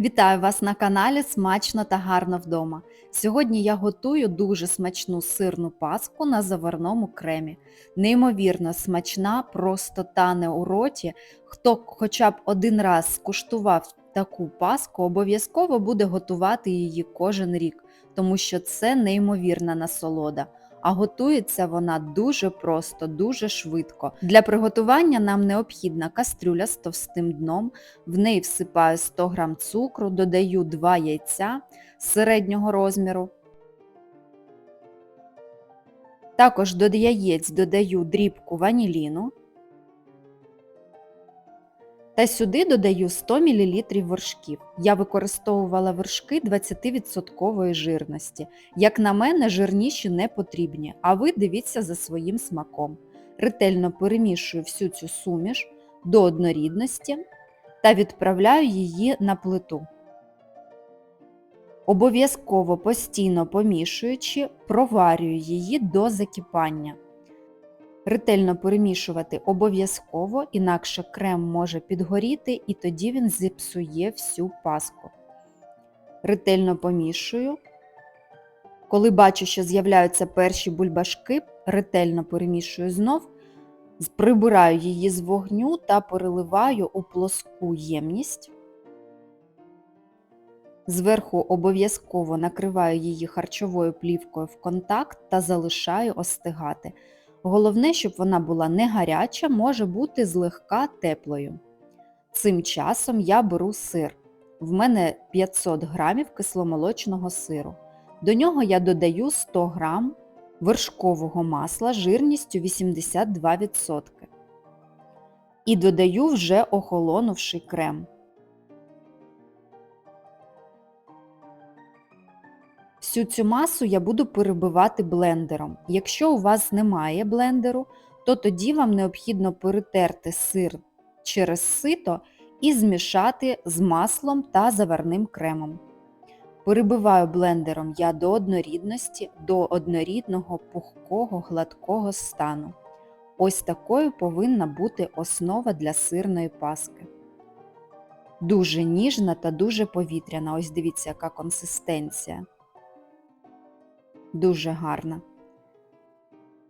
Вітаю вас на каналі Смачно та гарно вдома. Сьогодні я готую дуже смачну сирну паску на заварному кремі. Неймовірно смачна, просто тане у роті. Хто хоча б один раз скуштував таку паску, обов'язково буде готувати її кожен рік, тому що це неймовірна насолода. А готується вона дуже просто, дуже швидко. Для приготування нам необхідна кастрюля з товстим дном, в неї всипаю 100 г цукру, додаю 2 яйця середнього розміру. Також до яєць додаю дрібку ваніліну. Та сюди додаю 100 мл вершків. Я використовувала вершки 20% жирності. Як на мене, жирніші не потрібні, а ви дивіться за своїм смаком. Ретельно перемішую всю цю суміш до однорідності та відправляю її на плиту. Обов'язково постійно помішуючи, проварюю її до закипання. Ретельно перемішувати обов'язково, інакше крем може підгоріти і тоді він зіпсує всю паску. Ретельно помішую. Коли бачу, що з'являються перші бульбашки, ретельно перемішую знов, прибираю її з вогню та переливаю у плоску ємність. Зверху обов'язково накриваю її харчовою плівкою в контакт та залишаю остигати. Головне, щоб вона була не гаряча, може бути злегка теплою. Цим часом я беру сир. В мене 500 грамів кисломолочного сиру. До нього я додаю 100 грам вершкового масла жирністю 82%. І додаю вже охолонувший крем. Всю цю масу я буду перебивати блендером. Якщо у вас немає блендеру, то тоді вам необхідно перетерти сир через сито і змішати з маслом та заварним кремом. Перебиваю блендером я до однорідності, до однорідного пухкого гладкого стану. Ось такою повинна бути основа для сирної паски. Дуже ніжна та дуже повітряна. Ось дивіться, яка консистенція. Дуже гарна.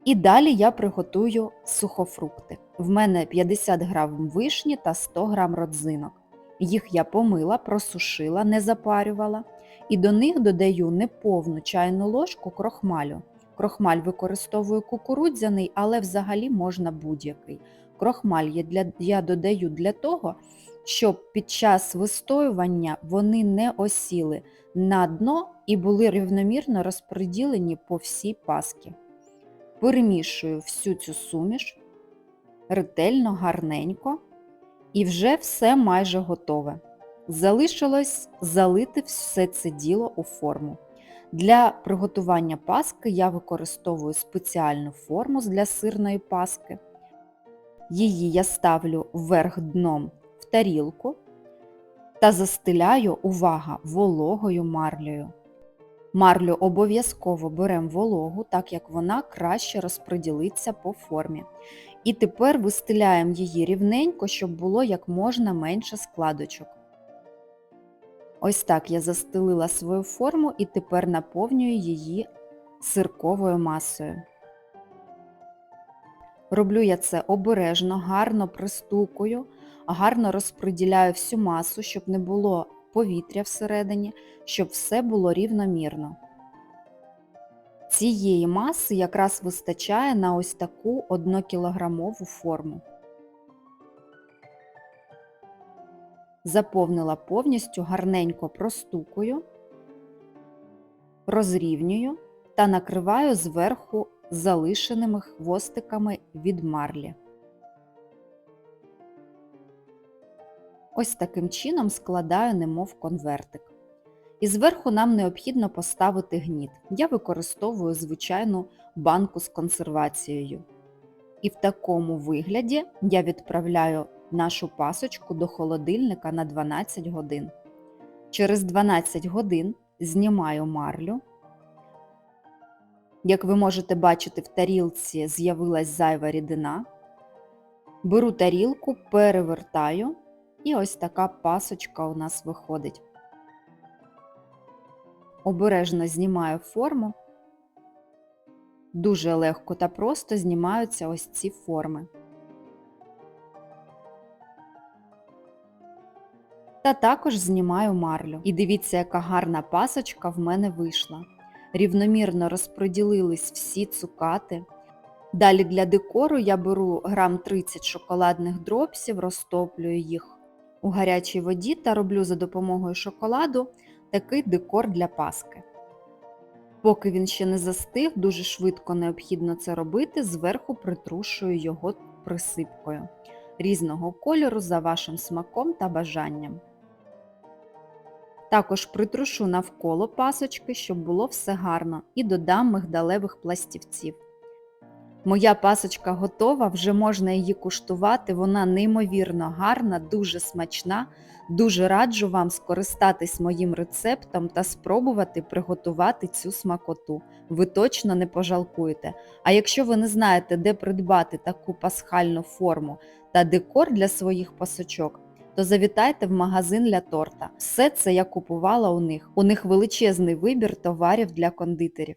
І далі я приготую сухофрукти. В мене 50 грам вишні та 100 грам родзинок. Їх я помила, просушила, не запарювала. І до них додаю неповну чайну ложку крохмалю. Крохмаль використовую кукурудзяний, але взагалі можна будь-який. Крохмаль я додаю для того, щоб під час вистоювання вони не осіли на дно і були рівномірно розподілені по всій паски. Перемішую всю цю суміш ретельно, гарненько, і вже все майже готове. Залишилось залити все це діло у форму. Для приготування паски я використовую спеціальну форму для сирної паски. Її я ставлю вверх дном тарілку та застеляю, увага, вологою марлею. Марлю обов'язково беремо вологу, так як вона краще розподілиться по формі. І тепер вистеляємо її рівненько, щоб було як можна менше складочок. Ось так я застелила свою форму і тепер наповнюю її сирковою масою. Роблю я це обережно, гарно пристукую, гарно розподіляю всю масу, щоб не було повітря всередині, щоб все було рівномірно. Цієї маси якраз вистачає на ось таку 1 кілограмову форму. Заповнила повністю, гарненько простукую, розрівнюю та накриваю зверху залишеними хвостиками від марлі. Ось таким чином складаю немов конвертик. І зверху нам необхідно поставити гніт. Я використовую звичайну банку з консервацією. І в такому вигляді я відправляю нашу пасочку до холодильника на 12 годин. Через 12 годин знімаю марлю. Як ви можете бачити, в тарілці з'явилась зайва рідина. Беру тарілку, перевертаю і ось така пасочка у нас виходить. Обережно знімаю форму. Дуже легко та просто знімаються ось ці форми. Та також знімаю марлю. І дивіться, яка гарна пасочка в мене вийшла. Рівномірно розподілились всі цукати. Далі для декору я беру грам 30 шоколадних дропсів, розтоплюю їх у гарячій воді та роблю за допомогою шоколаду такий декор для паски. Поки він ще не застиг, дуже швидко необхідно це робити, зверху притрушую його присипкою різного кольору за вашим смаком та бажанням. Також притрушу навколо пасочки, щоб було все гарно, і додам мигдалевих пластівців. Моя пасочка готова, вже можна її куштувати, вона неймовірно гарна, дуже смачна. Дуже раджу вам скористатись моїм рецептом та спробувати приготувати цю смакоту. Ви точно не пожалкуєте. А якщо ви не знаєте, де придбати таку пасхальну форму та декор для своїх пасочок, то завітайте в магазин для торта. Все це я купувала у них. У них величезний вибір товарів для кондитерів.